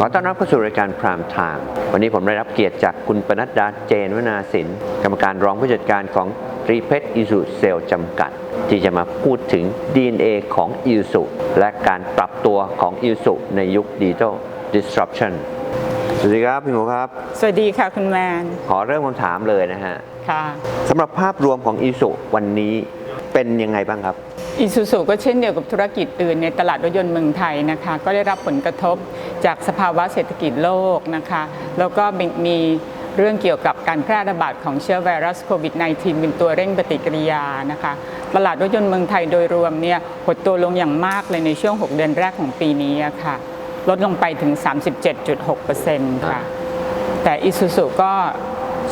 ขอต้อนรับเข้าสู่รายการพรามไทม์วันนี้ผมได้รับเกียรติจากคุณปนัดดาเจนวนาสินกรรมการรองผู้จัดการของตรีเพชรอิสุเซลจำกัด ที่จะมาพูดถึง DNA ของอิสุและการปรับตัวของอิสุในยุคดิจิทัล disruption สวัสดีครับพี่หมูครับ สวัสดีค่ะคุณแมน ขอเริ่มคำถามเลยนะฮะค่ะสำหรับภาพรวมของอิสุวันนี้เป็นยังไงบ้างครับ อีซูซูก็เช่นเดียวกับธุรกิจอื่นในตลาดรถยนต์เมืองไทยนะคะ ก็ได้รับผลกระทบจากสภาวะเศรษฐกิจโลกนะคะ แล้วก็มีเรื่องเกี่ยวกับการแพร่ระบาดของเชื้อไวรัสโควิด -19 เป็นตัวเร่งปฏิกิริยานะคะ ตลาดรถยนต์เมืองไทยโดยรวมเนี่ยหดตัวลงอย่างมากเลยในช่วง 6 เดือนแรกของปีนี้ะค่ะ ลดลงไปถึง 37.6%ค่ะ แต่อิซูซูก็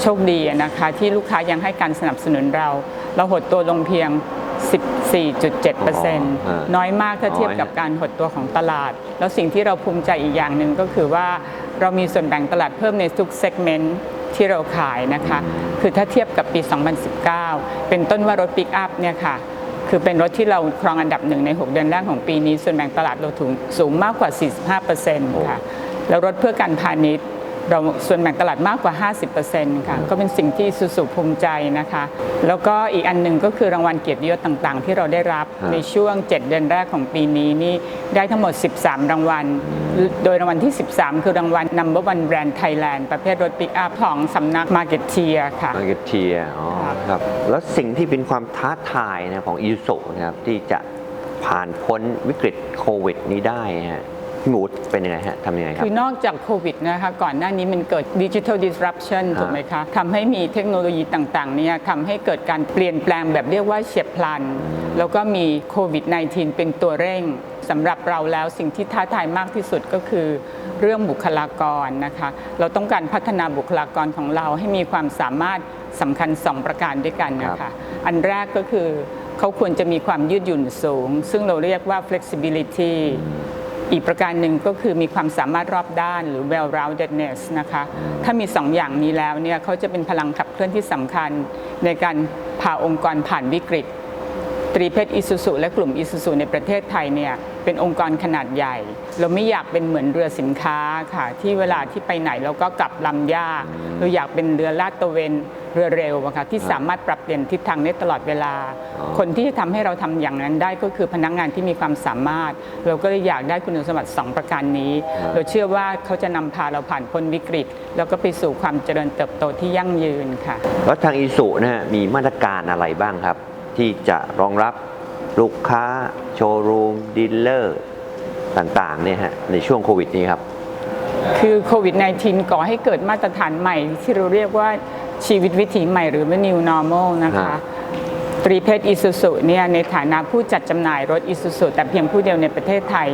โชคดีนะคะที่ลูกค้ายังให้การสนับสนุนเรา เราหดตัวลงเพียง 14.7%น้อยมากถ้าเทียบกับการหดตัวของตลาด แล้วสิ่งที่เราภูมิใจอีกอย่างหนึ่งก็คือว่าเรามีส่วนแบ่งตลาดเพิ่มในทุกเซกเมนต์ที่เราขายนะคะ คือถ้าเทียบกับปี 2019 เป็นต้นว่ารถปิกอัพเนี่ยค่ะ คือเป็นรถที่เราครองอันดับหนึ่งใน 6 เดือนแรกของปีนี้ ส่วนแบ่งตลาดเราถึงสูงมากกว่า 45%ค่ะ แล้วรถเพื่อการพาณิชย์ เราส่วนแบ่งตลาดมากกว่า 50%ค่ะก็เป็นสิ่งที่สุสุภูมิใจนะคะ แล้วก็อีกอันหนึ่งก็คือรางวัลเกียรติยศต่างๆ ที่เราได้รับครับในช่วง 7 เดือนแรกของปีนี้นี่ได้ทั้งหมด 13 รางวัล โดยรางวัลที่ 13 คือรางวัล Number One Brand Thailand ประเภทรถปิกอัพของสำนัก Marketeer ค่ะมาร์เก็ตเทียอ๋อครับครับแล้วสิ่งที่เป็นความท้าทายนะของอิสุนะครับที่จะผ่านพ้นวิกฤตโควิดนี้ได้ฮะ พี่หมูเป็นยังไงฮะทำยังไงครับคือนอกจากโควิดนะคะก่อนหน้านี้มันเกิดดิจิทัล disruption ฮะถูกไหมคะทำให้มีเทคโนโลยีต่างๆเนี่ยทำให้เกิดการเปลี่ยนแปลงแบบเรียกว่าเฉียบพลัน แล้วก็มีโควิด -19 เป็นตัวเร่งสำหรับเราแล้วสิ่งที่ท้าทายมากที่สุดก็คือเรื่องบุคลากรนะคะ เราต้องการพัฒนาบุคลากรของเราให้มีความสามารถสำคัญ 2 ประการด้วยกันนะครัคะบอันแรกก็คือเขาควรจะมีความยืดหยุ่นสูง ซึ่งเราเรียกว่า flexibility อีกประการหนึ่งก็คือมีความสามารถรอบด้านหรือ well roundedness นะคะ ถ้ามีสองอย่างนี้แล้วเนี่ยเขาจะเป็นพลังขับเคลื่อนที่สำคัญในการพาองค์กรผ่านวิกฤต ตรีเพชรอิสุสุและกลุ่มอิสุสุในประเทศไทยเนี่ย เป็นองค์กรขนาดใหญ่ เราไม่อยากเป็นเหมือนเรือสินค้าค่ะ ที่เวลาที่ไปไหนเราก็กลับลำยาก เราอยากเป็นเรือลาดตระเวนเรือเร็วอะค่ะที่สามารถปรับเปลี่ยนทิศทางได้ตลอดเวลาอ๋อคนที่จะทำให้เราทำอย่างนั้นได้ก็คือพนักงานที่มีความสามารถ เราก็เลยอยากได้คุณสมบัติสองประการนี้ เราเชื่อว่าเขาจะนำพาเราผ่านพ้นวิกฤต แล้วก็ไปสู่ความเจริญเติบโตที่ยั่งยืนค่ะ แล้วทางอิสุนะฮะมีมาตรการอะไรบ้างครับ ที่จะรองรับ ลูกค้า โชว์รูมดีลเลอร์ต่างๆเนี่ยฮะในช่วงโควิดนี้ครับ คือโควิด -19 ก่อให้เกิดมาตรฐานใหม่ ที่เราเรียกว่าชีวิตวิถีใหม่หรือว่า new normal นะคะฮะตรีเพชรอิสุสุเนี่ยในฐานะผู้จัดจำหน่ายรถอิสุสุแต่เพียงผู้เดียวในประเทศไทย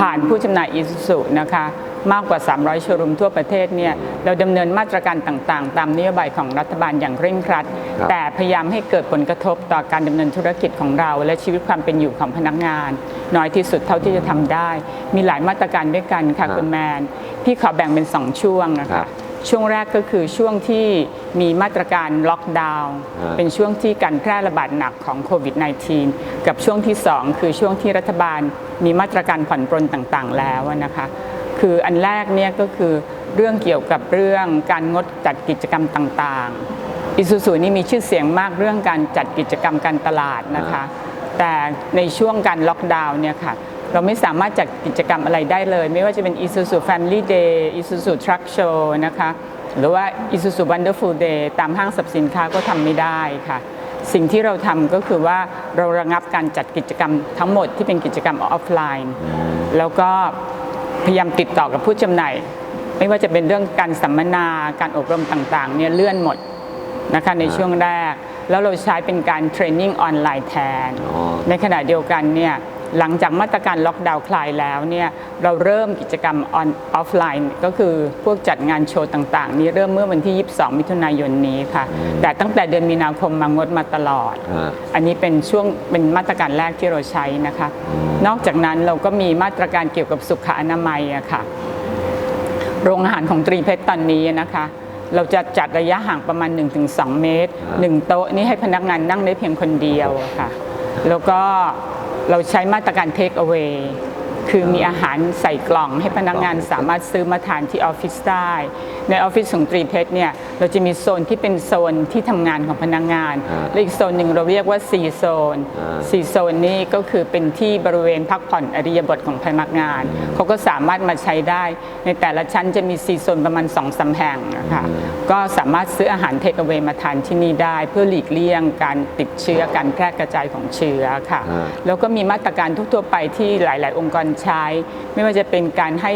ผ่านผู้จำหน่ายอิสุสุนะคะมากกว่า 300 โชว์รูมทั่วประเทศเนี่ยเราดำเนินมาตรการต่างๆ ตามนโยบายของรัฐบาลอย่างเคร่งครัดครับแต่พยายามให้เกิดผลกระทบต่อการดำเนินธุรกิจของเรา และชีวิตความเป็นอยู่ของพนักงาน น้อยที่สุดเท่าที่จะทำได้ มีหลายมาตรการด้วยกันค่ะครับคุณแมน พี่ขอแบ่งเป็น 2 ช่วงนะครัคะบ ช่วงแรกก็คือช่วงที่มีมาตรการล็อกดาวน์ฮะเป็นช่วงที่การแพร่ระบาดหนักของโควิด -19 กับช่วงที่ 2 คือช่วงที่รัฐบาลมีมาตรการผ่อนปรนต่างๆ แล้วนะคะคืออันแรกเนี่ยก็คือเรื่องเกี่ยวกับเรื่องการงดจัดกิจกรรมต่างๆอิซูซูนี่มีชื่อเสียงมากเรื่องการจัดกิจกรรมการตลาดนะคะ แต่ในช่วงการล็อกดาวน์เนี่ยค่ะ เราไม่สามารถจัดกิจกรรมอะไรได้เลย ไม่ว่าจะเป็น Isuzu Family Day Isuzu Truck Show นะคะ หรือว่า Isuzu Wonderful Day ตามห้างสรรพสินค้าก็ทำไม่ได้ค่ะ สิ่งที่เราทำก็คือว่าเราระงับการจัดกิจกรรมทั้งหมดที่เป็นกิจกรรมออฟไลน์ แล้วก็พยายามติดต่อกับผู้จำหน่าย ไม่ว่าจะเป็นเรื่องการสัมมนา การอบรมต่างๆเนี่ยเลื่อนหมดนะคะในช่วงแรก แล้วเราใช้เป็นการเทรนนิ่งออนไลน์แทนอ๋อในขณะเดียวกันเนี่ย หลังจากมาตรการล็อกดาวน์คลายแล้วเนี่ยเราเริ่มกิจกรรมออนออฟไลน์ก็คือพวกจัดงานโชว์ต่างๆ นี้เริ่มเมื่อวันที่ 22 มิถุนายนนี้ค่ะ แต่ตั้งแต่เดือนมีนาคมมางดมาตลอดฮะอันนี้เป็นช่วงเป็นมาตรการแรกที่เราใช้นะคะ นอกจากนั้นเราก็มีมาตรการเกี่ยวกับสุขอนามัยอะค่ะ โรงอาหารของตรีเพชรตอนนี้นะคะเราจะจัดระยะห่างประมาณ 1-2 เมตรอ่า1โต๊ะนี่ให้พนักงานนั่งได้เพียงคนเดียวค่ะ แล้วก็ เราใช้มาตรการ take away คือมีอาหารใส่กล่องให้พนักงานสามารถซื้อมาทานที่ออฟฟิศได้ในออฟฟิศของตรีเพชรเนี่ยเราจะมีโซนที่เป็นโซนที่ทำงานของพนักงาน อ่าและอีกโซนหนึ่งเราเรียกว่าซีโซน อ่าซีโซนนี่ก็คือเป็นที่บริเวณพักผ่อนอริยบทของพนักงาน เขาก็สามารถมาใช้ได้ ในแต่ละชั้นจะมีซีโซนประมาณ2องสามแห่งนะคะก็สามารถซื้ออาหารเทคเอา a y มาทานที่นี่ได้ เพื่อหลีกเลี่ยงการติดเชื้อการแพร่กระจายของเชื้อค่ะ อ่า แล้วก็มีมาตรการทั่วๆไปที่หลาย ๆ องค์กรใช้ ไม่ว่าจะเป็นการให้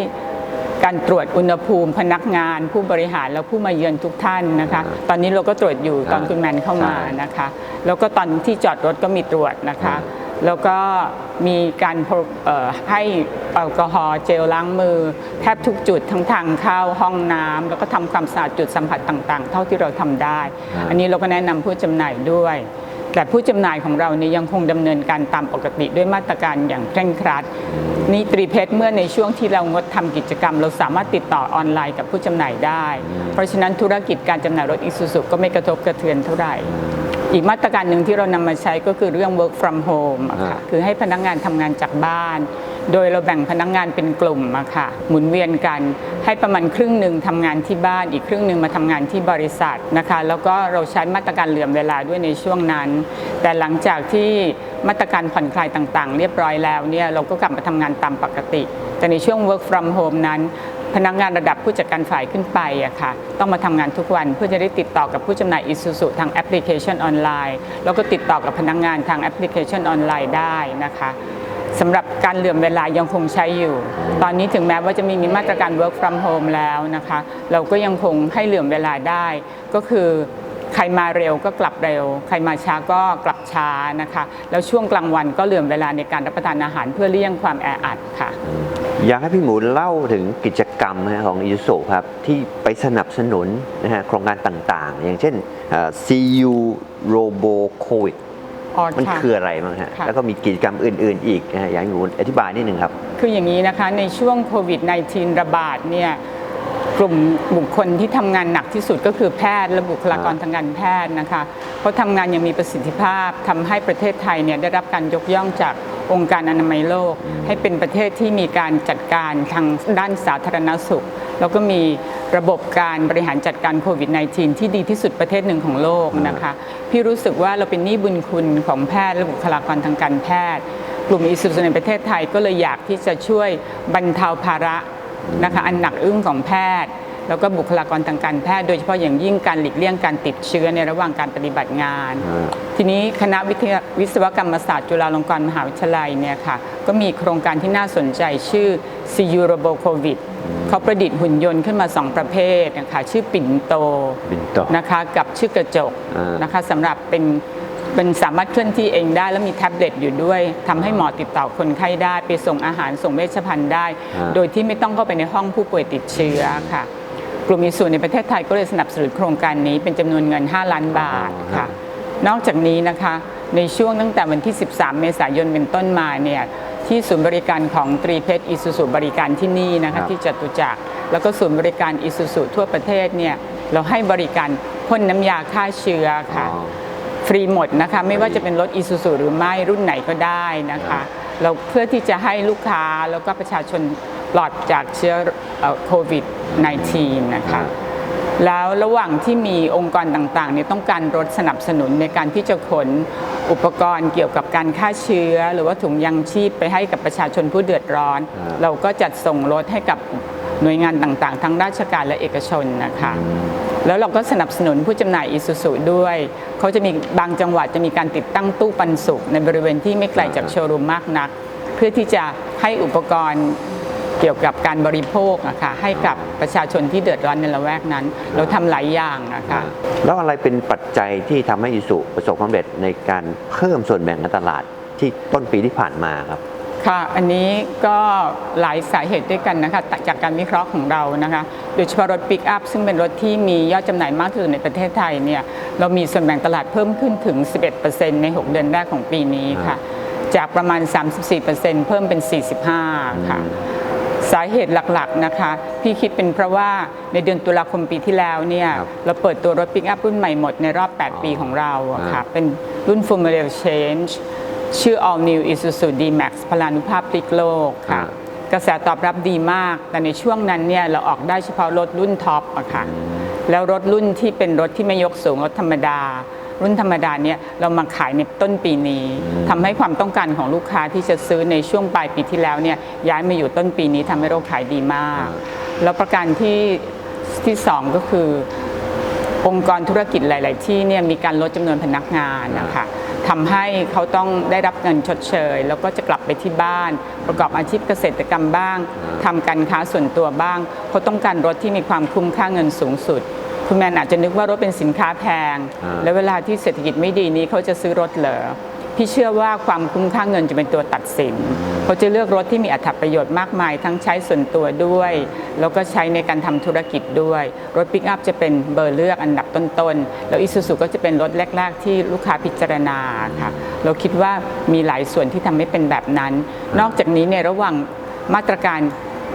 การตรวจอุณหภูมิพนักงาน ผู้บริหารแล้วผู้มาเยือนทุกท่านนะคะ ตอนนี้เราก็ตรวจอยู่ตอนอ่าคุณแมนเข้ามาใช่นะคะ แล้วก็ตอนที่จอดรถก็มีตรวจนะคะอ่าแล้วก็มีการพรเอ่อให้แอลกอฮอล์เจลล้างมือ แทบทุกจุดทั้งทางเข้าห้องน้ำแล้วก็ทำความสะอาดจุดสัมผัสต่าง ๆ เท่าที่เราทำได้อ่าอันนี้เราก็แนะนำผู้จำหน่ายด้วย แต่ผู้จำหน่ายของเราเนี่ยยังคงดำเนินการตามปกติด้วยมาตรการอย่างเคร่งครัดนี่ตรีเพชรเมื่อในช่วงที่เรางดทำกิจกรรม เราสามารถติดต่อออนไลน์กับผู้จำหน่ายได้ เพราะฉะนั้นธุรกิจการจำหน่ายรถอิซูซุก็ไม่กระทบกระเทือนเท่าไหร่ อีกมาตรการหนึ่งที่เรานำมาใช้ก็คือเรื่อง work from home อะค่ะอ่าคือให้พนักงานทำงานจากบ้าน โดยเราแบ่งพนักงานเป็นกลุ่มอะค่ะ หมุนเวียนกันให้ประมาณครึ่งหนึ่งทำงานที่บ้านอีกครึ่งหนึ่งมาทำงานที่บริษัทนะคะ แล้วก็เราใช้มาตรการเหลื่อมเวลาด้วยในช่วงนั้น แต่หลังจากที่มาตรการผ่อนคลายต่างๆ เรียบร้อยแล้วเนี่ยเราก็กลับมาทำงานตามปกติ แต่ในช่วง work from home นั้นพนักงานระดับผู้จัดการฝ่ายขึ้นไปอะค่ะต้องมาทำงานทุกวันเพื่อจะได้ติดต่อกับผู้จำหน่ายอิซูซุทางแอปพลิเคชันออนไลน์ แล้วก็ติดต่อกับพนักงานทางแอปพลิเคชันออนไลน์ได้นะคะ สำหรับการเหลื่อมเวลายังคงใช้อยู่ ตอนนี้ถึงแม้ว่าจะมีมีมาตรการ work from home แล้วนะคะ เราก็ยังคงให้เหลื่อมเวลาได้ ก็คือใครมาเร็วก็กลับเร็ว ใครมาช้าก็กลับช้านะคะ แล้วช่วงกลางวันก็เหลื่อมเวลาในการรับประทานอาหารเพื่อเลี่ยงความแออัดค่ะ อยากให้พี่หมูเล่าถึงกิจกรรมของอิสุครับที่ไปสนับสนุนนะฮะโครงการต่างๆ อย่างเช่น CU Robo COVID อ๋อมันค่ะคืออะไรบ้างฮะค่ะ แล้วก็มีกิจกรรมอื่น ๆ อีกนะฮะอยากให้พี่หมูอธิบายนิดหนึ่งครับ คืออย่างนี้นะคะในช่วงโควิด -19 ระบาดเนี่ยกลุ่มบุคคลที่ทำงานหนักที่สุดก็คือแพทย์และบุคลากรอ่าทางการแพทย์นะคะเขาทำงานอย่างมีประสิทธิภาพทำให้ประเทศไทยเนี่ยได้รับการยกย่องจากองค์การอนามัยโลก ให้เป็นประเทศที่มีการจัดการทางด้านสาธารณสุข แล้วก็มีระบบการบริหารจัดการโควิด -19 ที่ดีที่สุดประเทศหนึ่งของโลกนะคะ พี่รู้สึกว่าเราเป็นหนี้บุญคุณของแพทย์และบุคลากรทางการแพทย์ กลุ่มอิสุสในประเทศไทยก็เลยอยากที่จะช่วยบรรเทาภาระนะคะอันหนักอึ้งของแพทย์ แล้วก็บุคลากรทางการแพทย์โดยเฉพาะอย่างยิ่งการหลีกเลี่ยงการติดเชื้อในระหว่างการปฏิบัติงานอ่าทีนี้คณะวิทยาวิศวกรรมศาสตร์จุฬาลงกรณ์มหาวิทยาลัยเนี่ยค่ะก็มีโครงการที่น่าสนใจชื่อ CU Robo COVID เขาประดิษฐ์หุ่นยนต์ขึ้นมา 2 ประเภทนะคะชื่อปิ่นโตปิ่นโตนะคะกับชื่อกระจกอ่านนะคะสำหรับเป็นเป็นสามารถเคลื่อนที่เองได้แล้วมีแท็บเล็ตอยู่ด้วยทำให้หมอติดต่อคนไข้ได้ ไปส่งอาหารส่งเวชภัณฑ์ได้อ่าโดยที่ไม่ต้องเข้าไปในห้องผู้ป่วยติดเชื้อค่ะ กลุ่มอิสุในประเทศไทยก็เลยสนับสนุนโครงการนี้เป็นจำนวนเงิน 5 ล้านบาทค่ะ นอกจากนี้นะคะในช่วงตั้งแต่วันที่ 13 เมษายนเป็นต้นมาเนี่ยที่ศูนย์บริการของตรีเพชรอิสุสุบริการที่นี่นะครัคะบที่จตุจักรแล้วก็ศูนย์บริการอิสุสุทั่วประเทศเนี่ยเราให้บริการพ่นน้ำยาฆ่าเชื้อค่ะอ๋อฟรีหมดนะคะไม่ว่าจะเป็นรถอีซูซูหรือไม่รุ่นไหนก็ได้นะคะเราเพื่อที่จะให้ลูกค้าแล้วก็ประชาชน ปลอดจากเชื้อโควิด -19 นะคะแล้วระหว่างที่มีองค์กรต่างๆเนี่ยต้องการรถสนับสนุนในการที่จะขนอุปกรณ์เกี่ยวกับการฆ่าเชื้อ หรือว่าถุงยังชีพไปให้กับประชาชนผู้เดือดร้อนอ่าเราก็จัดส่งรถให้กับหน่วยงานต่างๆ ทั้งราชการและเอกชนนะคะแล้วเราก็สนับสนุนผู้จำหน่ายอิสุสุด้วย เขาจะมีบางจังหวัดจะมีการติดตั้งตู้ปันสุกในบริเวณที่ไม่ไกลจากโชว์รูมมากนัก เพื่อที่จะให้อุปกรณ์ เกี่ยวกับการบริโภคนะคะให้กับประชาชนที่เดือดร้อนในละแวกนั้น เราทำหลายอย่างนะคะแล้วอะไรเป็นปัจจัยที่ทำให้อิสุประสบความสำเร็จในการเพิ่มส่วนแบ่งการตลาดที่ต้นปีที่ผ่านมาครับ ค่ะ อันนี้ก็หลายสาเหตุด้วยกันนะคะจากการวิเคราะห์ของเรานะคะโดยเฉพาะรถปิกอัพซึ่งเป็นรถที่มียอดจำหน่ายมากที่สุดในประเทศไทยเนี่ยเรามีส่วนแบ่งตลาดเพิ่มขึ้นถึง 11%ใน 6 เดือนแรกของปีนี้ค่ะ จากประมาณ 34%เพิ่มเป็น 45 ค่ะ สาเหตุหลักๆนะคะพี่คิดเป็นเพราะว่าในเดือนตุลาคมปีที่แล้วเนี่ยครับเราเปิดตัวรถปิกอัพรุ่นใหม่หมดในรอบ 8 ปีของเราอะค่ะเป็นรุ่น Formula Change ชื่อ All New Isuzu D-Max พลานุภาพพลิกโลกค่ะอ่ากระแสตอบรับดีมาก แต่ในช่วงนั้นเนี่ยเราออกได้เฉพาะรถรุ่นท็อปอะค่ะ แล้วรถรุ่นที่เป็นรถที่ไม่ยกสูงรถธรรมดา รุ่นธรรมดาเนี่ยเรามาขายในต้นปีนี้ทำให้ความต้องการของลูกค้าที่จะซื้อในช่วงปลายปีที่แล้วเนี่ยย้ายมาอยู่ต้นปีนี้ทำให้เราขายดีมาก แล้วประการที่ที่สองก็คือองค์กรธุรกิจหลาย ๆ ที่เนี่ยมีการลดจำนวนพนักงานนะคะทำให้เขาต้องได้รับเงินชดเชย แล้วก็จะกลับไปที่บ้าน ประกอบอาชีพเกษตรกรรมบ้างทำการค้าส่วนตัวบ้างเขาต้องการรถที่มีความคุ้มค่าเงินสูงสุด คุณแมนอาจจะนึกว่ารถเป็นสินค้าแพงอ่าแล้วเวลาที่เศรษฐกิจไม่ดีนี้เขาจะซื้อรถเหรอพี่เชื่อว่าความคุ้มค่าเงินจะเป็นตัวตัดสินเขาจะเลือกรถที่มีอัตประโยชน์มากมาย ทั้งใช้ส่วนตัวด้วย แล้วก็ใช้ในการทำธุรกิจด้วย รถปิกอัพจะเป็นเบอร์เลือกอันดับต้นๆ แล้วอิซูซูก็จะเป็นรถแรก ๆ ที่ลูกค้าพิจารณาค่ะ เราคิดว่ามีหลายส่วนที่ทำให้เป็นแบบนั้น นอกจากนี้ในระหว่างมาตรการ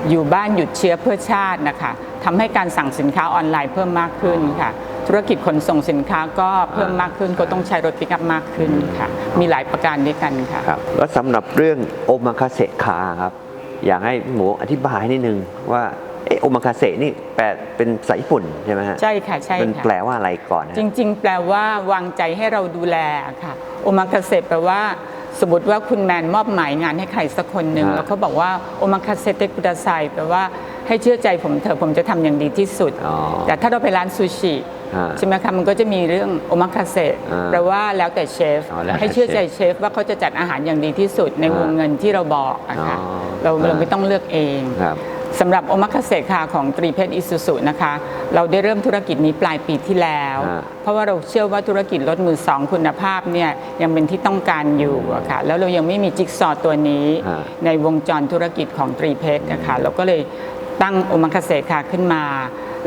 อยู่บ้านหยุดเชื้อเพื่อชาตินะคะ ทำให้การสั่งสินค้าออนไลน์เพิ่มมากขึ้นค่ะ ธุรกิจขนส่งสินค้าก็เพิ่มมากขึ้นก็ต้องใช้รถปิกอัพมากขึ้นค่ะ มีหลายประการด้วยกันค่ะครับแล้วสำหรับเรื่องโอมาคาเซคาครับ อยากให้หมูอธิบายนิดนึงว่าเอโอมาคาเซนี่แปลเป็นภาษาญี่ปุ่นใช่ไหมฮะใช่ค่ะใช่มันค่ะแปลว่าอะไรก่อนฮะจริง ๆ แปลว่าวางใจให้เราดูแลค่ะโอมาคาเซแปลว่าสมมติว่าคุณแมนมอบหมายงานให้ใครสักคนหนึ่งอ่าแล้วเขาบอกว่าโอมาคาเซเตกุดาไซแปลว่า ให้เชื่อใจผมเถอะผมจะทำอย่างดีที่สุดอ๋อแต่ถ้าเราไปร้านซูชิอ่าใช่ไหมคะมันก็จะมีเรื่องโอมาคาเซอ่าแปลว่าแล้วแต่เชฟอ๋อแล้วแต่ให้เชื่อใจเชฟเชฟว่าเขาจะจัดอาหารอย่างดีที่สุดในอ่าวงเงินที่เราบอกอะค่ะอ๋อเราเราอ่าไม่ต้องเลือกเองครับสำหรับโอมาคาเซคาของตรีเพชรอิสุสุนะคะ เราได้เริ่มธุรกิจนี้ปลายปีที่แล้วอ่าเพราะว่าเราเชื่อว่าธุรกิจรถมือสองคุณภาพเนี่ยยังเป็นที่ต้องการอยู่อะค่ะแล้วเรายังไม่มีจิ๊กซอว์ตัวนี้อ่าในวงจรธุรกิจของตรีเพชรนะคะเราก็เลย ตั้งโอมาคาเซคาขึ้นมา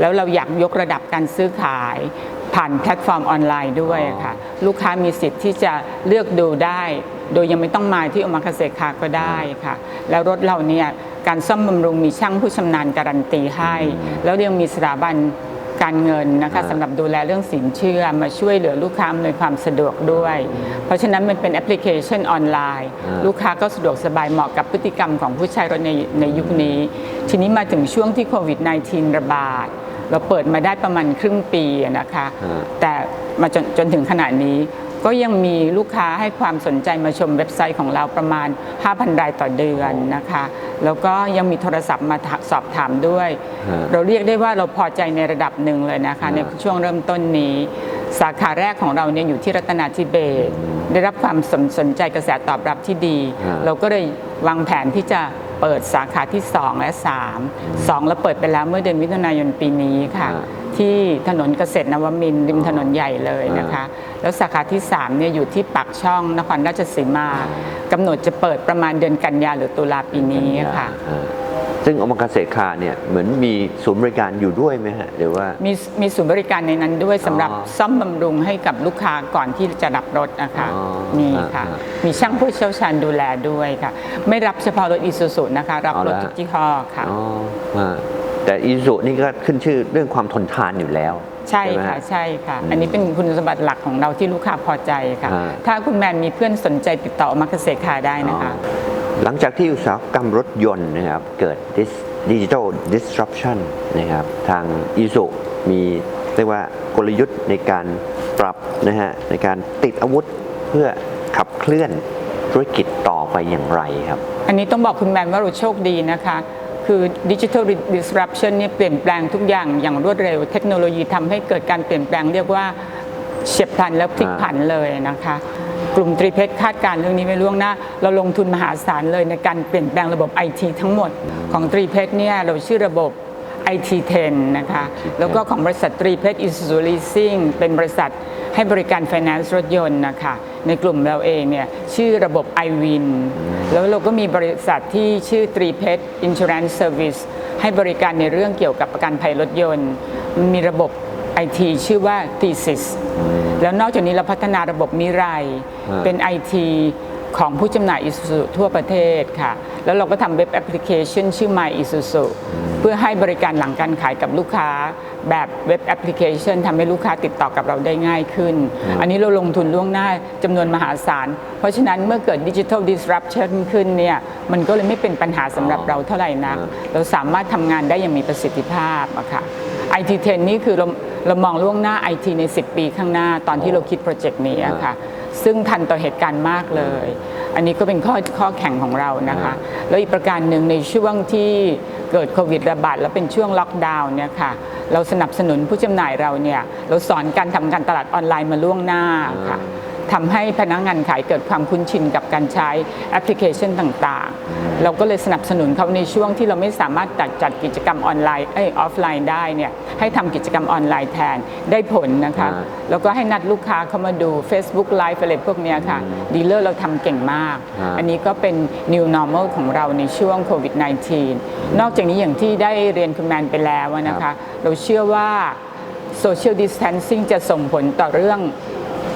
แล้วเราอยากยกระดับการซื้อขาย ผ่านแพลตฟอร์มออนไลน์ด้วยอะค่ะ ลูกค้ามีสิทธิ์ที่จะเลือกดูได้ โดยยังไม่ต้องมาที่โอมาคาเซคาก็ได้ค่ะ แล้วรถเราเนี่ยการซ่อมบำรุงมีช่างผู้ชำนาญการันตีให้ แล้วยังมีสถาบัน การเงินนะคะอ่าสำหรับดูแลเรื่องสินเชื่อมาช่วยเหลือลูกค้าอำนวยความสะดวกด้วย เพราะฉะนั้นมันเป็นแอปพลิเคชันออนไลน์อ่าลูกค้าก็สะดวกสบายเหมาะกับพฤติกรรมของผู้ใช้รถในในยุคนี้ ทีนี้มาถึงช่วงที่โควิด -19 ระบาด เราเปิดมาได้ประมาณครึ่งปีอะนะคะอ่าแต่มาจนจนถึงขณะนี้ ก็ยังมีลูกค้าให้ความสนใจมาชมเว็บไซต์ของเราประมาณ 5,000 รายต่อเดือนนะคะ แล้วก็ยังมีโทรศัพท์มาถาสอบถามด้วยฮะเราเรียกได้ว่าเราพอใจในระดับหนึ่งเลยนะคะฮะในช่วงเริ่มต้นนี้ สาขาแรกของเราเนี่ยอยู่ที่รัตนาธิเบศรได้รับความสนสนใจกระแสตอบรับที่ดีฮะเราก็เลยวางแผนที่จะ เปิดสาขาที่ 2 และ 3 2 แล้วเปิดไปแล้วเมื่อเดือนมิถุนายนปีนี้ค่ะฮะที่ถนนเกษตรนวมินทร์ริมถนนใหญ่เลยนะคะ แล้วสาขาที่3เนี่ยอยู่ที่ปากช่องนครราชสีมากำหนดจะเปิดประมาณเดือนกันยาหรือตุลาปีนี้ค่ะ อ่า ซึ่งโอมาคาเซคาเนี่ยเหมือนมีศูนย์บริการอยู่ด้วยไหมฮะหรือว่า มีมีศูนย์บริการในนั้นด้วยสำหรับอ๋อซ่อมบำรุงให้กับลูกค้าก่อนที่จะรับรถนะคะอ๋อมีค่ะ อ่ามีช่างผู้เชี่ยวชาญดูแลด้วยค่ะ ไม่รับเฉพาะรถอีซูซูนะคะ รับเอารละ ถทุกยี่ห้อค่ะ อ๋ออ่าแต่อีซูนี่ก็ขึ้นชื่อเรื่องความทนทานอยู่แล้วใช่ไหมค่ะฮะใช่ค่ะ อืมอันนี้เป็นคุณสมบัติหลักของเราที่ลูกค้าพอใจค่ะ อ่าถ้าคุณแมนมีเพื่อนสนใจติดต่อมาเกษตรคาได้นะคะ อ๋อ หลังจากที่อุตสาหกรรมรถยนต์นะครับเกิดดิจิทัล disruption นะครับทางอีซูมีเรียกว่ากลยุทธ์ในการปรับนะฮะในการติดอาวุธเพื่อขับเคลื่อนธุรกิจต่อไปอย่างไรครับ อันนี้ต้องบอกคุณแมนว่าเราโชคดีนะคะ คือดิจิทัล disruption เนี่ยเปลี่ยนแปลงทุกอย่างอย่างรวดเร็ว เทคโนโลยีทำให้เกิดการเปลี่ยนแปลงเรียกว่าเฉียบพลันแล้วพลิกผันเลยนะคะ กลุ่มตรีเพชรคาดการณ์เรื่องนี้ไว้ล่วงหน้า เราลงทุนมหาศาลเลยในการเปลี่ยนแปลงระบบไอทีทั้งหมดของตรีเพชรเนี่ยเราชื่อระบบ IT10 นะคะ แล้วก็ของบริษัทตรีเพชรอิสุซูลีซิ่งเป็นบริษัทให้บริการ finance รถยนต์นะคะ ในกลุ่มเราเองเนี่ยชื่อระบบ iWin แล้วเราก็มีบริษัทที่ชื่อตรีเพชร Insurance Service ให้บริการในเรื่องเกี่ยวกับประกันภัยรถยนต์มันมีระบบ IT ชื่อว่า Thesis แล้วนอกจากนี้เราพัฒนาระบบมิไรฮะเป็น IT ของผู้จำหน่าย Isuzu ทั่วประเทศค่ะ แล้วเราก็ทำเว็บแอปพลิเคชันชื่อ My Isuzu เพื่อให้บริการหลังการขายกับลูกค้า แบบเว็บแอปพลิเคชันทำให้ลูกค้าติดต่อกับเราได้ง่ายขึ้น อันนี้เราลงทุนล่วงหน้าจำนวนมหาศาล เพราะฉะนั้นเมื่อเกิดดิจิทัล disruption ขึ้นเนี่ย มันก็เลยไม่เป็นปัญหาสำหรับเราเท่าไหร่นัก เราสามารถทำงานได้อย่างมีประสิทธิภาพอะค่ะ IT10 นี่คือเราเรามองล่วงหน้า IT ใน 10 ปีข้างหน้าตอนที่เราคิดโปรเจกต์นี้อะค่ะซึ่งทันต่อเหตุการณ์มากเลย อันนี้ก็เป็นข้อข้อแข่งของเรานะคะ แล้วอีกประการหนึ่งในช่วงที่เกิดโควิดระบาดแล้วเป็นช่วงล็อกดาวน์เนี่ยค่ะ เราสนับสนุนผู้จำหน่ายเราเนี่ย เราสอนการทำการตลาดออนไลน์มาล่วงหน้าค่ะ ทำให้พนักงานขายเกิดความคุ้นชินกับการใช้แอปพลิเคชันต่างๆ เราก็เลยสนับสนุนเขาในช่วงที่เราไม่สามารถจัดจัดกิจกรรมออนไลน์เอ้ยออฟไลน์ได้เนี่ยให้ทำกิจกรรมออนไลน์แทนได้ผลนะคะอ่าแล้วก็ให้นัดลูกค้าเข้ามาดู Facebook Live อะไรพวกเนี้ยค่ะดีลเลอร์เราทำเก่งมากอ่าอันนี้ก็เป็น new normal ของเราในช่วงโควิด -19 นอกจากนี้อย่างที่ได้เรียนคุณแมนไปแล้วนะคะ เราเชื่อว่า social distancing จะส่งผลต่อเรื่อง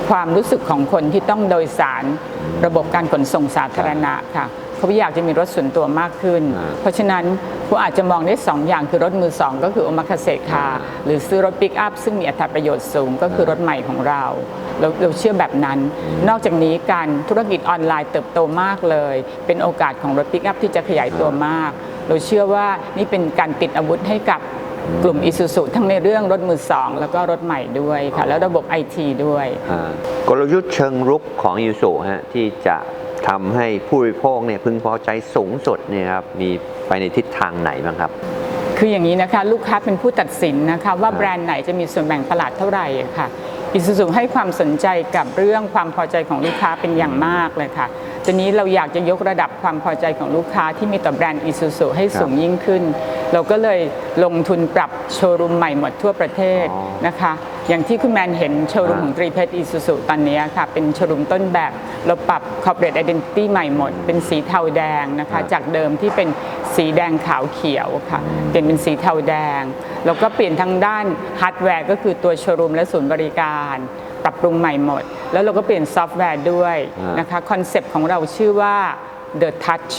ความรู้สึกของคนที่ต้องโดยสารระบบการขนส่งสาธารณะค่ะเขาอยากจะมีรถส่วนตัวมากขึ้นอ่าเพราะฉะนั้นคุณอาจจะมองได้สองอย่างคือรถมือสองก็คือโอมาคาเซคาหรือซื้อรถปิกอัพซึ่งมีอัตราประโยชน์สูงก็คือรถใหม่ของเราเราเราเชื่อแบบนั้น นอกจากนี้การธุรกิจออนไลน์เติบโตมากเลย เป็นโอกาสของรถปิกอัพที่จะขยายตัวมาก เราเชื่อว่านี่เป็นการติดอาวุธให้กับ กลุ่มอิซูซุทั้งในเรื่องรถมือสอง แล้วก็รถใหม่ด้วยค่ะ แล้วระบบไอทีด้วย อ่ากลยุทธ์เชิงรุกของยูสุฮะที่จะทำให้ผู้บริโภคเนี่ยพึงพอใจสูงสุดเนี่ยครับมีไปในทิศทางไหนบ้างครับ คืออย่างนี้นะคะลูกค้าเป็นผู้ตัดสินนะคะว่าแบรนด์ไหนจะมีส่วนแบ่งตลาดเท่าไหร่อะค่ะอิซูซุให้ความสนใจกับเรื่องความพอใจของลูกค้าเป็นอย่างมากเลยค่ะ ทีนี้เราอยากจะยกระดับความพอใจของลูกค้าที่มีต่อแบรนด์อิซูซุให้สูงยิ่งขึ้น เราก็เลยลงทุนปรับโชว์รูมใหม่หมดทั่วประเทศอ๋อนะคะ อย่างที่คุณแมนเห็นโชว์รูมอ่าของตรีเพชรอิซูซุตอนนี้ค่ะ เป็นโชว์รูมต้นแบบ เราปรับ corporate identity ใหม่หมด เป็นสีเทาแดงนะคะ จากเดิมที่เป็นสีแดงขาวเขียวค่ะ เปลี่ยนเป็นสีเทาแดง แล้วก็เปลี่ยนทั้งด้านฮาร์ดแวร์ก็คือตัวโชว์รูมและศูนย์บริการ ปรับปรุงใหม่หมด แล้วเราก็เปลี่ยนซอฟต์แวร์ด้วยอ่านนะคะคอนเซปต์ของเราชื่อว่า The Touch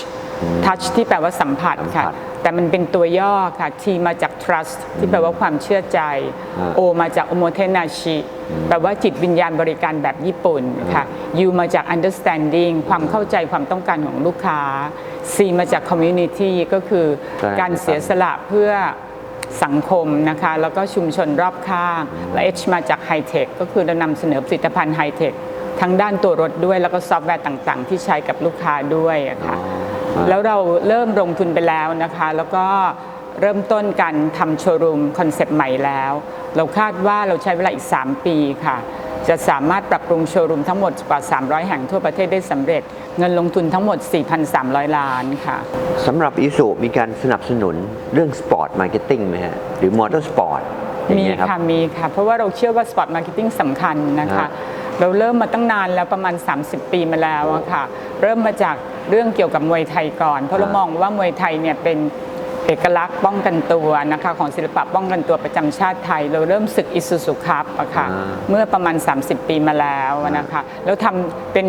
Touch ที่แปลว่าสัมผัสค่ะสัมผัสแต่มันเป็นตัวย่อค่ะ T มาจาก trust ที่แปลว่าความเชื่อใจอ่า O มาจาก omotenashi แปลว่าจิตวิญญาณบริการแบบญี่ปุ่นค่ะ U มาจาก understanding ความเข้าใจความต้องการของลูกค้า C มาจาก community ก็คือใช่การเสียสละเพื่อ สังคมนะคะแล้วก็ชุมชนรอบข้าง และ H มาจาก high tech ก็คือเรานำเสนอผลิตภัณฑ์ high tech ทั้งด้านตัวรถด้วยแล้วก็ซอฟต์แวร์ต่างๆ ที่ใช้กับลูกค้าด้วยอะค่ะอ๋อแล้วเราเริ่มลงทุนไปแล้วนะคะ แล้วก็เริ่มต้นการทำโชว์รูมคอนเซปต์ใหม่แล้ว เราคาดว่าเราใช้เวลาอีก 3 ปีค่ะ จะสามารถปรับปรุงโชว์รูมทั้งหมดกว่า 300 แห่งทั่วประเทศได้สำเร็จ เงินลงทุนทั้งหมด 4,300 ล้านค่ะสำหรับอิสุมีการสนับสนุนเรื่องสปอร์ตมาร์เก็ตติ้งไหมฮะหรือมอเตอร์สปอร์ตอย่างมีเงี้ยครับค่ะมีค่ะ เพราะว่าเราเชื่อว่าสปอร์ตมาร์เก็ตติ้งสำคัญนะคะฮะเราเริ่มมาตั้งนานแล้วประมาณ 30 ปีมาแล้วอะค่ะ เริ่มมาจากเรื่องเกี่ยวกับมวยไทยก่อน เพราะเรามองว่ามวยไทยเนี่ยเป็น เอกลักษณ์ป้องกันตัวนะคะของศิลปะป้องกันตัวประจำชาติไทย เราเริ่มศึกอิซูซุคัพอะค่ะอ่าเมื่อประมาณ 30 ปีมาแล้วนะคะแล้วทำเป็น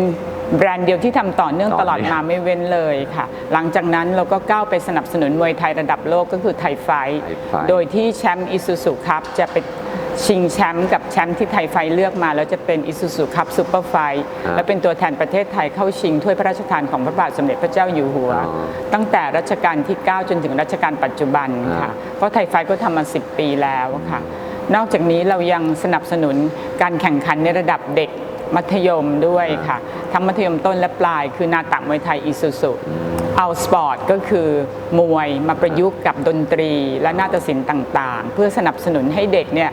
แบรนด์เดียวที่ทำต่อเนื่องต่ตอลอดเนื่องมาไม่เว้นเลยค่ะ หลังจากนั้นเราก็ก้าวไปสนับสนุนมวยไทยระดับโลกก็คือไทยไฟท์ไทยไฟท์โดยที่แชมป์อิซูซุคัพจะไป ชิงแชมป์กับแชมป์ที่ไทยไฟท์เลือกมา แล้วจะเป็นอิซูซุคัพซูเปอร์ไฟท์อ่าและเป็นตัวแทนประเทศไทยเข้าชิงถ้วยพระราชทานของพระบาทสมเด็จพระเจ้าอยู่หัวอ๋อตั้งแต่รัชกาลที่ 9 จนถึงรัชกาลปัจจุบันค่ะอ่าเพราะไทยไฟท์ก็ทำมา 10 ปีแล้วค่ะนอกจากนี้เรายังสนับสนุนการแข่งขันในระดับเด็กมัธยมด้วยค่ะทั้งมัธยมต้นและปลาย คือนาตะมวยไทยอิซูซุเอาสปอร์ตก็คือมวยมาประยุกต์กับดนตรีและนาฏศิลป์ต่างๆ เพื่อสนับสนุนให้เด็กเนี่ย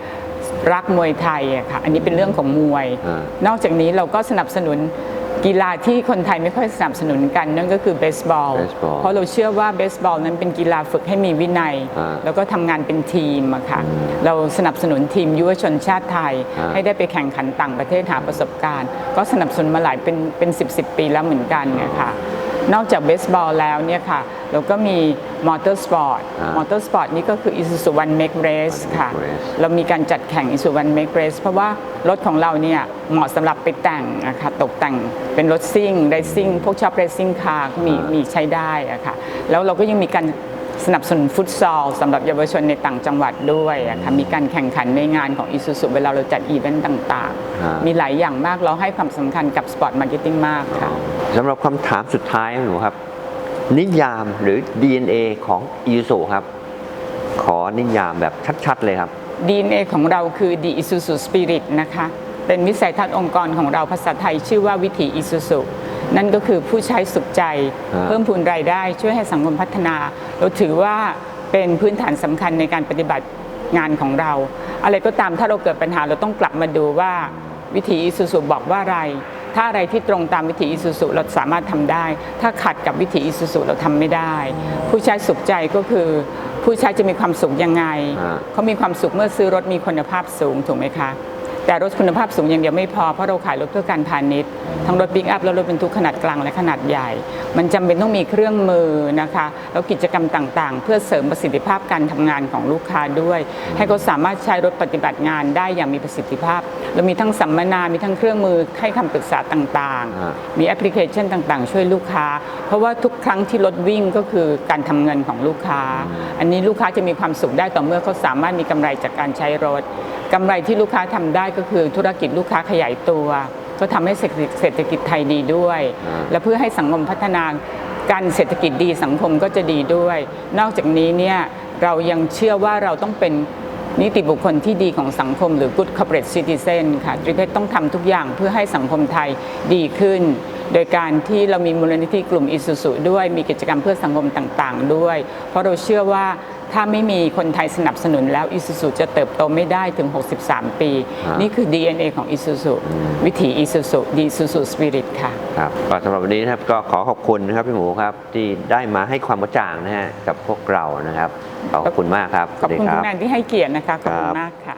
รักมวยไทยอะค่ะ อันนี้เป็นเรื่องของมวย อ่าน อกจากนี้เราก็สนับสนุนกีฬาที่คนไทยไม่ค่อยสนับสนุนกัน นั่นก็คือเบสบอลเบสบอลเพราะเราเชื่อว่าเบสบอลนั้นเป็นกีฬาฝึกให้มีวินัย อ่าแล้วก็ทำงานเป็นทีมอะค่ะ เราสนับสนุนทีมยุวชนชาติไทย อ่า ให้ได้ไปแข่งขันต่างประเทศหาประสบการณ์ ก็สนับสนุนมาหลายเป็นเป็นสิบสิบปีแล้วเหมือนกันเนี่ยค่ะ นอกจากเบสบอลแล้วเนี่ยค่ะเราก็มีมอเตอร์สปอร์ตอ่ามอเตอร์สปอร์ตนี่ก็คือ Isuzu One Make Race ค่ะ One Make Race เรามีการจัดแข่ง Isuzu One Make Race เพราะว่ารถของเราเนี่ยเหมาะสำหรับไปแต่งนะคะตกแต่งเป็นรถซิ่งเรซิ่งพวกชอบเรซิ่งคาร์ก็มีอ่ามีมีใช้ได้อะค่ะแล้วเราก็ยังมีการ สนับสนุนฟุตซอลสำหรับเยาวชนในต่างจังหวัดด้วยอะค่ะมีการแข่งขันในงานของ Isuzu เวลาเราจัดอีเวนต์ต่างอ่าๆมีหลายอย่างมากเราให้ความสำคัญกับสปอร์ตมาร์เก็ตติ้งมากค่ะ สำหรับคำถามสุดท้ายหนูครับ นิยามหรือ DNA ของ i s u ครับ ขอนิยามแบบชัด ๆ เลยครับ DNA ของเราคือ The Isuzu Spirit นะคะ เป็นวิสัยทัศน์องค์กรของเราภาษาไทยชื่อว่าวิถี Isuzu นั่นก็คือผู้ใช้สุขใจอ่าเพิ่มพูนรายได้ช่วยให้สังคมพัฒนา เราถือว่าเป็นพื้นฐานสำคัญในการปฏิบัติงานของเรา อะไรก็ตามถ้าเราเกิดปัญหาเราต้องกลับมาดูว่าวิถี Isuzu บอกว่าอะไร ถ้าอะไรที่ตรงตามวิถี Isuzu เราสามารถทำได้ ถ้าขัดกับวิถี Isuzu เราทำไม่ได้ ผู้ใช้สุขใจก็คือผู้ใช้จะมีความสุขยังไงอ่าเขามีความสุขเมื่อซื้อรถมีคุณภาพสูงถูกไหมคะ แต่รถคุณภาพสูงอย่างเดียวไม่พอ เพราะเราขายรถเพื่อการพาณิชย์ ทั้งรถปิกอัพและรถบรรทุกขนาดกลางและขนาดใหญ่ มันจำเป็นต้องมีเครื่องมือนะคะ แล้วกิจกรรมต่างๆ เพื่อเสริมประสิทธิภาพการทำงานของลูกค้าด้วย ให้เขาสามารถใช้รถปฏิบัติงานได้อย่างมีประสิทธิภาพ เรามีทั้งสัมมนา มีทั้งเครื่องมือให้คำปรึกษาต่างอ่าๆมีแอปพลิเคชันต่างๆ ช่วยลูกค้า เพราะว่าทุกครั้งที่รถวิ่งก็คือการทำเงินของลูกค้า อันนี้ลูกค้าจะมีความสุขได้ต่อเมื่อเขาสามารถมีกำไรจากการใช้รถกำไรที่ลูกค้าทำได้ก็คือธุรกิจลูกค้าขยายตัว ก็ทำให้เศรษฐกิจเศรษฐกิจไทยดีด้วยอ่าและเพื่อให้สังคมพัฒนาการเศรษฐกิจดีสังคมก็จะดีด้วย นอกจากนี้เนี่ยเรายังเชื่อว่าเราต้องเป็นนิติบุคคลที่ดีของสังคมหรือ good corporate citizen ค่ะทริเพชรต้องทำทุกอย่างเพื่อให้สังคมไทยดีขึ้น โดยการที่เรามีมูลนิธิกลุ่มอิสุสุด้วยมีกิจกรรมเพื่อสังคมต่างๆ ด้วย เพราะเราเชื่อว่า ถ้าไม่มีคนไทยสนับสนุนแล้วอิสุสุจะเติบโตไม่ได้ถึง 63 ปีฮะนี่คือ DNA ของอิสุสุวิถีอิสุสุดีสุสุสปิริตค่ะครับก็สำหรับวันนี้นะครับก็ขอขอบคุณนะครับพี่หมูครับที่ได้มาให้ความกระจ่างนะฮะกับพวกเรานะครับขอขอบคุณมากครับขอบคุณสวัสดีคุรัณแนนที่ให้เกียรตินะคะขอบคุครัณบมากค่ะ